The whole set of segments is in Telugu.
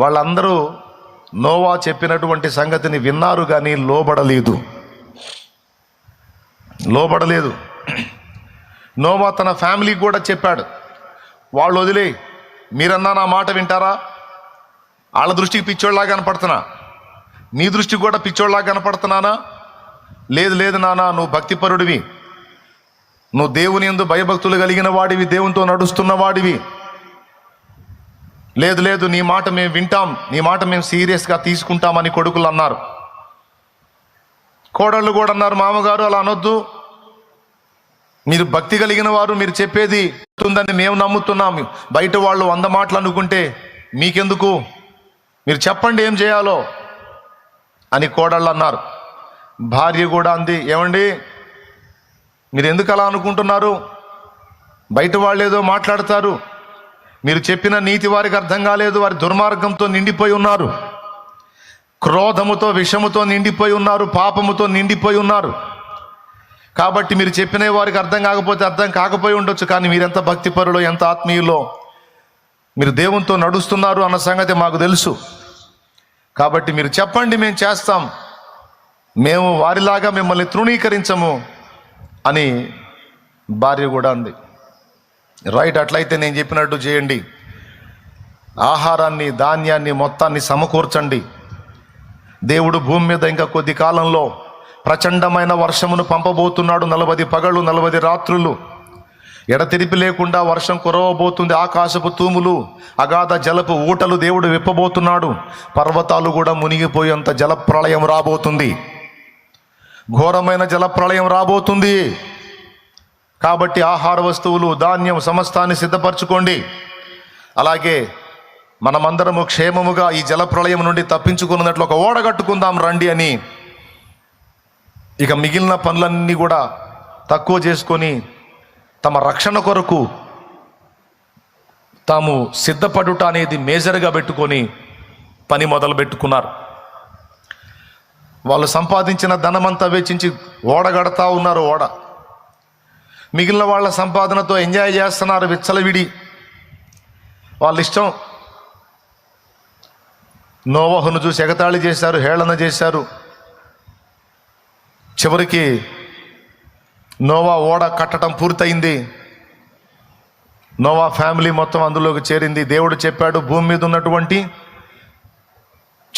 వాళ్ళందరూ నోవా చెప్పినటువంటి సంగతిని విన్నారు కానీ లోబడలేదు. లోబడలేదు. నోవా తన ఫ్యామిలీకి కూడా చెప్పాడు. వాళ్ళు వదిలే మీరన్నా నా మాట వింటారా? వాళ్ళ దృష్టికి పిచ్చోళ్ళలా కనపడుతున్నా. నీ దృష్టికి కూడా పిచ్చోళ్ళలా కనపడుతున్నానా? లేదు లేదు నానా నువ్వు భక్తిపరుడివి. నువ్వు దేవుని ఎందు భయభక్తులు కలిగిన వాడివి దేవునితో నడుస్తున్న వాడివి. లేదు లేదు నీ మాట మేము వింటాం. నీ మాట మేము సీరియస్గా తీసుకుంటామని కొడుకులు అన్నారు. కోడళ్ళు కూడా అన్నారు మామగారు అలా అనొద్దు. మీరు భక్తి కలిగిన వారు మీరు చెప్పేది ఉందని మేము నమ్ముతున్నాం. బయట వాళ్ళు వంద మాటలు అనుకుంటే మీకెందుకు? మీరు చెప్పండి ఏం చేయాలో అని కోడళ్ళు అన్నారు. భార్య కూడా అంది ఏమండి మీరు ఎందుకు అలా అనుకుంటున్నారు? బయట వాళ్ళు ఏదో మాట్లాడతారు. మీరు చెప్పిన నీతి వారికి అర్థం కాలేదు వారి దుర్మార్గంతో నిండిపోయి ఉన్నారు. క్రోధముతో విషముతో నిండిపోయి ఉన్నారు పాపముతో నిండిపోయి ఉన్నారు. కాబట్టి మీరు చెప్పిన వారికి అర్థం కాకపోతే అర్థం కాకపోయి ఉండొచ్చు కానీ మీరెంత భక్తిపరులో ఎంత ఆత్మీయులో మీరు దేవునితో నడుస్తున్నారు అన్న సంగతి మాకు తెలుసు. కాబట్టి మీరు చెప్పండి మేము చేస్తాం. మేము వారిలాగా మిమ్మల్ని తృణీకరించము అని భార్య కూడా అంది. రైట్ అట్లయితే నేను చెప్పినట్టు చేయండి. ఆహారాన్ని ధాన్యాన్ని మొత్తాన్ని సమకూర్చండి. దేవుడు భూమి మీద ఇంకా కొద్ది కాలంలో ప్రచండమైన వర్షమును పంపబోతున్నాడు. నలభై పగళ్ళు నలభై రాత్రులు. ఎడతెరిపి లేకుండా వర్షం కురవబోతుంది. ఆకాశపు తూములు అగాధ జలపు ఊటలు దేవుడు విప్పబోతున్నాడు. పర్వతాలు కూడా మునిగిపోయేంత జలప్రళయం రాబోతుంది. ఘోరమైన జలప్రళయం రాబోతుంది. కాబట్టి ఆహార వస్తువులు ధాన్యం సమస్తాన్ని సిద్ధపరచుకోండి. అలాగే మనమందరము క్షేమముగా ఈ జలప్రళయం నుండి తప్పించుకున్నట్లు ఒక ఓడగట్టుకుందాం రండి అని ఇక మిగిలిన పనులన్నీ కూడా తక్కువ చేసుకొని తమ రక్షణ కొరకు తాము సిద్ధపడుట అనేది మేజర్గా పెట్టుకొని పని మొదలు పెట్టుకున్నారు వాళ్ళు సంపాదించిన ధనమంతా వెచ్చించి ఓడగడతా ఉన్నారు ఓడ. మిగిలిన వాళ్ళ సంపాదనతో ఎంజాయ్ చేస్తున్నారు విచ్చలవిడి. వాళ్ళ ఇష్టం నోవహును చూసి ఎగతాళి చేశారు హేళన చేశారు. చివరికి నోవా ఓడ కట్టడం పూర్తయింది. నోవా ఫ్యామిలీ మొత్తం అందులోకి చేరింది. దేవుడు చెప్పాడు భూమి మీద ఉన్నటువంటి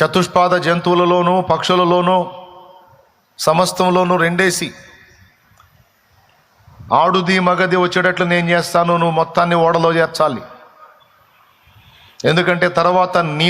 చతుష్పాద జంతువులలోనూ పక్షులలోనూ సమస్తంలోనూ రెండేసి ఆడుది మగది వచ్చేటట్లు నేను చేస్తాను నువ్వు మొత్తాన్ని ఓడలో చేర్చాలి. ఎందుకంటే తర్వాత నీ